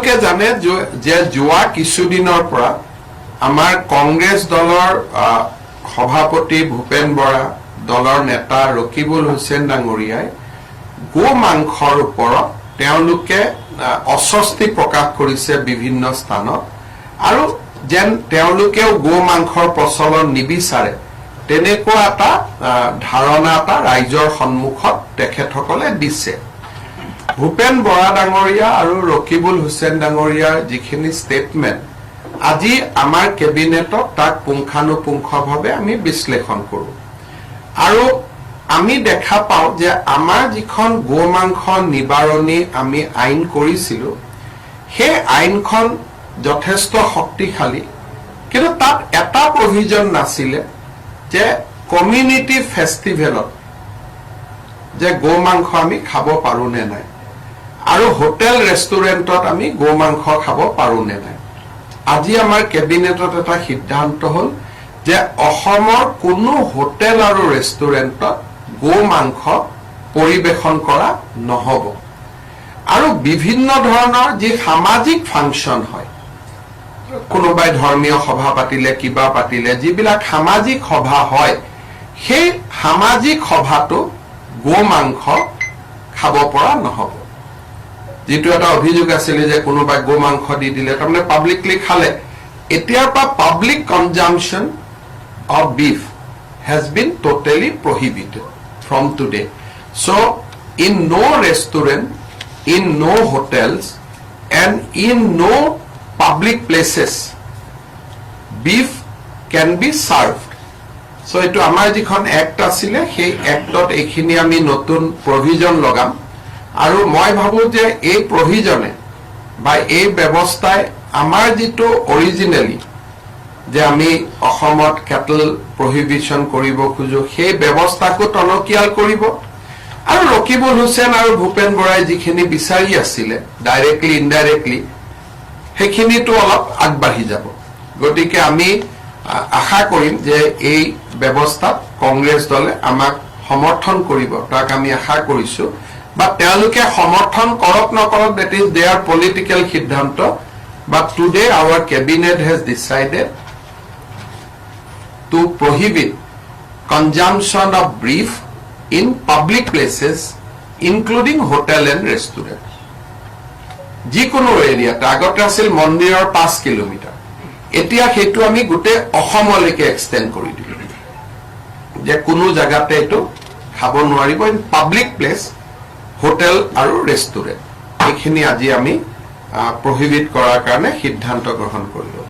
আপোনালোকে জানে যে- যোৱা কিছুদিনৰ পৰা আমাৰ কংগ্ৰেছ দলৰ সভাপতি ভূপেন বৰা দলৰ নেতা ৰকিবুল হুছেইন ডাঙৰীয়াই গো মাংসৰ ওপৰত তেওঁলোকে অস্বস্তি প্ৰকাশ কৰিছে বিভিন্ন স্থানত। আৰু যেন তেওঁলোকেও গো মাংসৰ প্ৰচলন নিবিচাৰে তেনেকুৱা এটা ধাৰণা এটা ৰাইজৰ সন্মুখত তেখেতসকলে দিছে। ভূপেন বৰা ডাঙৰীয়া আৰু ৰকিবুল হুছেইন ডাঙৰীয়াৰ যিখিনি ষ্টেটমেণ্ট আজি আমাৰ কেবিনেটত তাক পুংখানুপুংখভাৱে আমি বিশ্লেষণ কৰোঁ। আৰু আমি দেখা পাওঁ যে আমাৰ যিখন গো মাংস নিবাৰণী আমি আইন কৰিছিলোঁ সেই আইনখন যথেষ্ট শক্তিশালী কিন্তু তাত এটা প্ৰভিজন নাছিলে যে কমিউনিটি ফেষ্টিভেলত যে গো মাংস আমি খাব পাৰোঁ নে নাই। আৰু হোটেল ৰেষ্টুৰেণ্টত আমি গো মাংস খাব পাৰোঁ নে নাই? আজি আমাৰ কেবিনেটত এটা সিদ্ধান্ত হ'ল যে অসমৰ কোনো হোটেল আৰু ৰেষ্টুৰেণ্টত গো মাংস পৰিৱেশন কৰা নহ'ব। আৰু বিভিন্ন ধৰণৰ যি সামাজিক ফাংচন হয়, কোনোবাই ধৰ্মীয় সভা পাতিলে, কিবা পাতিলে, যিবিলাক সামাজিক সভা হয়, সেই সামাজিক সভাটো গো মাংস খাব পৰা নহ'ব। যিটো এটা অভিযোগ আছিলে যে কোনোবাই গো মাংস দি দিলে, তাৰমানে পাব্লিকলি খালে। এতিয়াৰ পৰা public consumption of beef has been totally prohibited from today so' in no' restaurant in no' hotels and in no' public places beef can be served so' এইটো আমাৰ যিখন এক্ট আছিলে, সেই এক্টত এইখিনি আমি নতুন প্ৰভিজন লগাম। আৰু মই ভাবো যে এই প্ৰভিজনে বা এই ব্যৱস্থাই আমাৰ যিটো অৰিজিনেলি যে আমি অসমত কেটল প্ৰহিবিশ্যন কৰিব খোজো, সেই ব্যৱস্থাকো টনকিয়াল কৰিব। আৰু ৰকিবুল হুছেইন আৰু ভূপেন বৰাই যিখিনি বিচাৰি আছিলে ডাইৰেক্টলি ইনডাইৰেক্টলি সেইখিনিতো অলপ আগবাঢ়ি যাব। গতিকে আমি আশা কৰিম যে এই ব্যৱস্থাত কংগ্ৰেছ দলে আমাক সমৰ্থন কৰিব। তাক আমি আশা কৰিছো বা তেওঁলোকে সমৰ্থন কৰক নকৰক দেট ইজ দেয়াৰ পলিটিকেল সিদ্ধান্ত but today our cabinet has decided to prohibit consumption of beef in public places, including hotel and restaurant. যিকোনো এৰিয়াত, আগতে আছিল মন্দিৰৰ পাঁচ কিলোমিটাৰ। এতিয়া সেইটো আমি গোটেই অসমলৈকে এক্সটেণ্ড কৰি দিলোঁ। যে কোনো জেগাতে এইটো খাব নোৱাৰিব ইন পাব্লিক প্লেচ হোটেল আৰু ৰেষ্টুৰেণ্ট। এইখিনি আজি আমি প্ৰহিবিট কৰাৰ কাৰণে সিদ্ধান্ত গ্ৰহণ কৰিলোঁ।